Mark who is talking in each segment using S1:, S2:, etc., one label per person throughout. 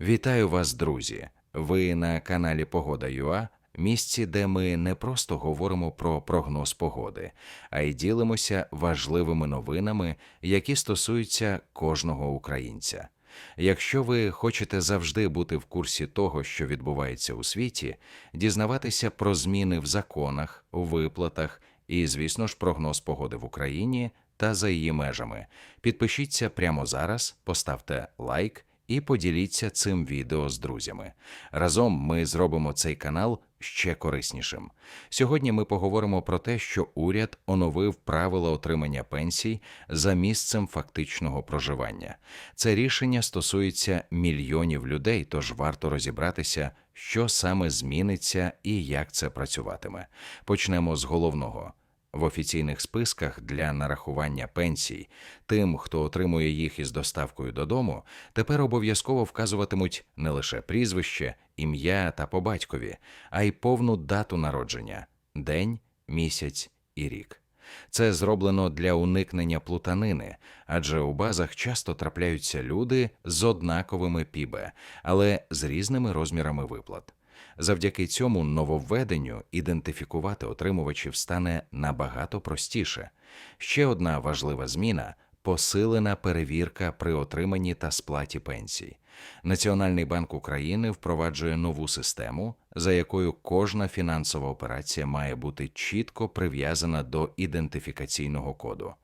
S1: Вітаю вас, друзі! Ви на каналі Погода ЮА, місці, де ми не просто говоримо про прогноз погоди, а й ділимося важливими новинами, які стосуються кожного українця. Якщо ви хочете завжди бути в курсі того, що відбувається у світі, дізнаватися про зміни в законах, виплатах і, звісно ж, прогноз погоди в Україні та за її межами, підпишіться прямо зараз, поставте лайк і поділіться цим відео з друзями. Разом ми зробимо цей канал ще кориснішим. Сьогодні ми поговоримо про те, що уряд оновив правила отримання пенсій за місцем фактичного проживання. Це рішення стосується мільйонів людей, тож варто розібратися, що саме зміниться і як це працюватиме. Почнемо з головного. В офіційних списках для нарахування пенсій тим, хто отримує їх із доставкою додому, тепер обов'язково вказуватимуть не лише прізвище, ім'я та по батькові, а й повну дату народження день, місяць і рік. Це зроблено для уникнення плутанини, адже у базах часто трапляються люди з однаковими пібе, але з різними розмірами виплат. Завдяки цьому нововведенню ідентифікувати отримувачів стане набагато простіше. Ще одна важлива зміна посилена перевірка при отриманні та сплаті пенсій. Національний банк України впроваджує нову систему, за якою кожна фінансова операція має бути чітко прив'язана до ідентифікаційного коду.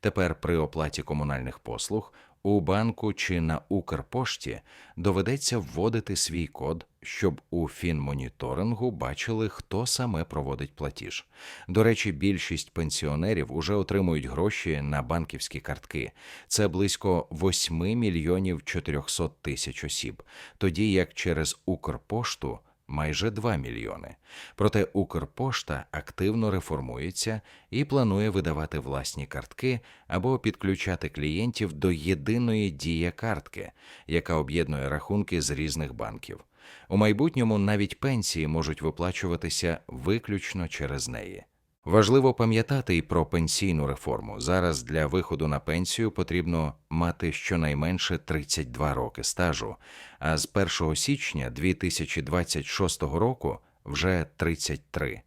S1: Тепер при оплаті комунальних послуг у банку чи на Укрпошті доведеться вводити свій код, щоб у фінмоніторингу бачили, хто саме проводить платіж. До речі, більшість пенсіонерів уже отримують гроші на банківські картки. Це близько 8 мільйонів 400 тисяч осіб, тоді як через Укрпошту майже 2 мільйони. Проте Укрпошта активно реформується і планує видавати власні картки або підключати клієнтів до єдиної дія картки, яка об'єднує рахунки з різних банків. У майбутньому навіть пенсії можуть виплачуватися виключно через неї. Важливо пам'ятати і про пенсійну реформу. Зараз для виходу на пенсію потрібно мати щонайменше 32 роки стажу, а з 1 січня 2026 року вже 33.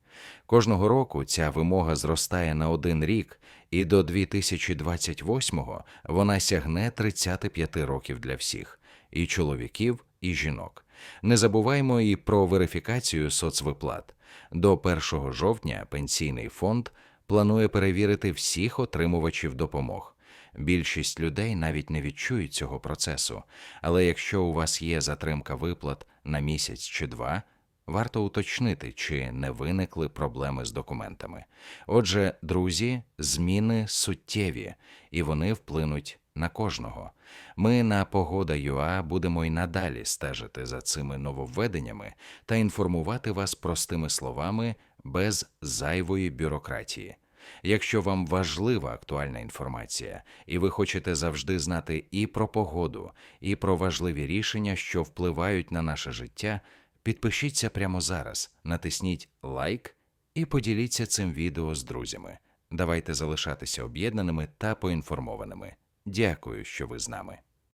S1: Кожного року ця вимога зростає на один рік, і до 2028-го вона сягне 35 років для всіх і чоловіків, і жінок. Не забуваймо і про верифікацію соцвиплат. До 1 жовтня пенсійний фонд планує перевірити всіх отримувачів допомог. Більшість людей навіть не відчують цього процесу, але якщо у вас є затримка виплат на місяць чи два, варто уточнити, чи не виникли проблеми з документами. Отже, друзі, зміни суттєві, і вони вплинуть на кожного. Ми на Погода ЮА будемо й надалі стежити за цими нововведеннями та інформувати вас простими словами без зайвої бюрократії. Якщо вам важлива актуальна інформація, і ви хочете завжди знати і про погоду, і про важливі рішення, що впливають на наше життя, підпишіться прямо зараз, натисніть лайк і поділіться цим відео з друзями. Давайте залишатися об'єднаними та поінформованими. Дякую, що ви з нами.